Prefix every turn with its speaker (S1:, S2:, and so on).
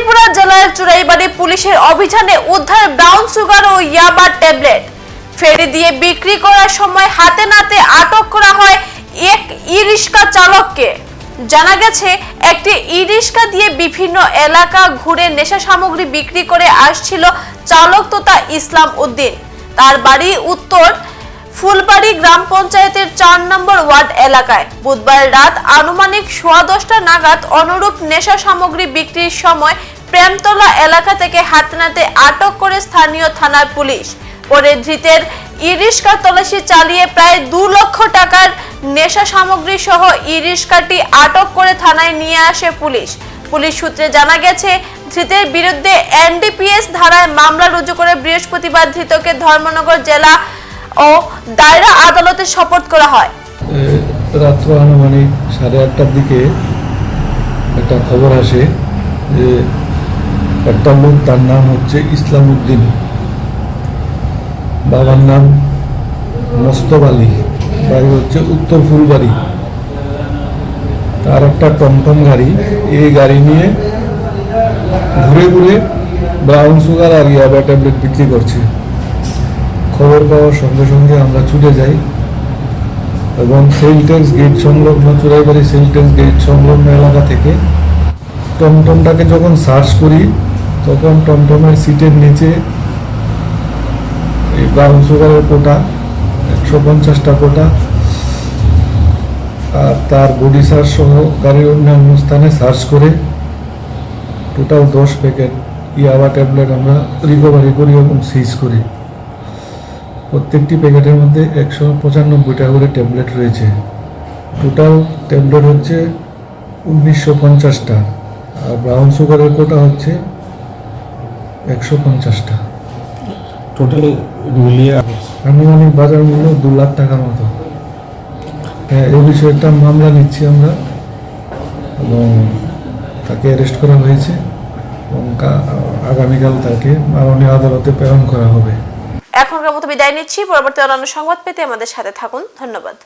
S1: ত্রিপুরা জেলার চুরাইবাড়ি পুলিশের অভিযানে উদ্ধার ব্রাউন সুগার ও ইয়াবা ট্যাবলেট। ফেরি দিয়ে বিক্রি করার সময় হাতে নাতে আটক করা হয় এক ই রিক্সা চালককে। জানা গেছে, একটি ই রিক্সা দিয়ে বিভিন্ন এলাকা ঘুরে নেশা সামগ্রী বিক্রি করে আসছিল চালক তথা ইসলাম উদ্দিন। তার বাড়ি উত্তর ফুলবাড়ি গ্রাম পঞ্চায়েতের চার নম্বর ওয়ার্ড এলাকায়। বুধবার রাত আনুমানিক সোয়া দশটা নাগাদ অনুরূপ নেশা সামগ্রী বিক্রির সময় প্রেমতলা এলাকা থেকে হাতনাতে আটক করে স্থানীয় থানার পুলিশ। পরে ধৃতের ই রিক্সা তল্লাশি চালিয়ে প্রায় দু লক্ষ টাকার নেশা সামগ্রী সহ ই রিক্সাটি আটক করে থানায় নিয়ে আসে পুলিশ। পুলিশ সূত্রে জানা গেছে, ধৃতের বিরুদ্ধে এনডিপিএস ধারায় মামলা রুজু করে বৃহস্পতিবার ধৃতকে ধর্মনগর জেলা ও দায়রা আদালতে শপথ করা হয়।
S2: রাত্র আনুমানিক সাড়ে আটটার দিকে একটা খবর আসে যে একটা লোক, তার নাম হচ্ছে ইসলাম উদ্দিন বাবার নাম মোস্তব আলী, বাড়ি হচ্ছে উত্তর ফুলবাড়ি। তার একটা টমটম গাড়ি, এই গাড়ি নিয়ে ঘুরে ঘুরে ব্রাউন সুগার আর ইয়াবা ট্যাবলেট বিক্রি করছে। খবর পাওয়ার সঙ্গে সঙ্গে আমরা ছুটে যাই এবং সেল ট্যাক্স গেট সংলগ্ন, চুরাইবাড়ি সেল ট্যাক্স গেট সংলগ্ন এলাকা থেকে টমটমটাকে যখন সার্চ করি তখন টমটমের সিটের নিচে এই ব্রাউন সুগারের কোটা, একশো পঞ্চাশটা কোটা, আর তার বডি সার্চ সহ গাড়ির অন্যান্য স্থানে সার্চ করে টোটাল দশ প্যাকেট ইয়াবা ট্যাবলেট আমরা রিকভারি করি এবং সিজ করি। প্রত্যেকটি প্যাকেটের মধ্যে একশো পঁচানব্বইটা করে ট্যাবলেট রয়েছে। টোটাল ট্যাবলেট হচ্ছে উনিশশো পঞ্চাশটা, আর ব্রাউন সুগারের কোটা হচ্ছে একশো পঞ্চাশটা।
S3: টোটাল মিলিয়ে
S2: আনুমানিক বাজার মূল্য দু লাখ টাকার মতো। হ্যাঁ এই বিষয়ে একটা মামলা নিচ্ছি আমরা। এবং তাকে অ্যারেস্ট করা হয়েছে। এবং আগামীকাল তাকে মাননীয় আদালতে প্রেরণ করা হবে।
S1: এখনকার মতো বিদায় নিচ্ছি। পরবর্তী অন্যান্য সংবাদ পেতে আমাদের সাথে থাকুন। ধন্যবাদ।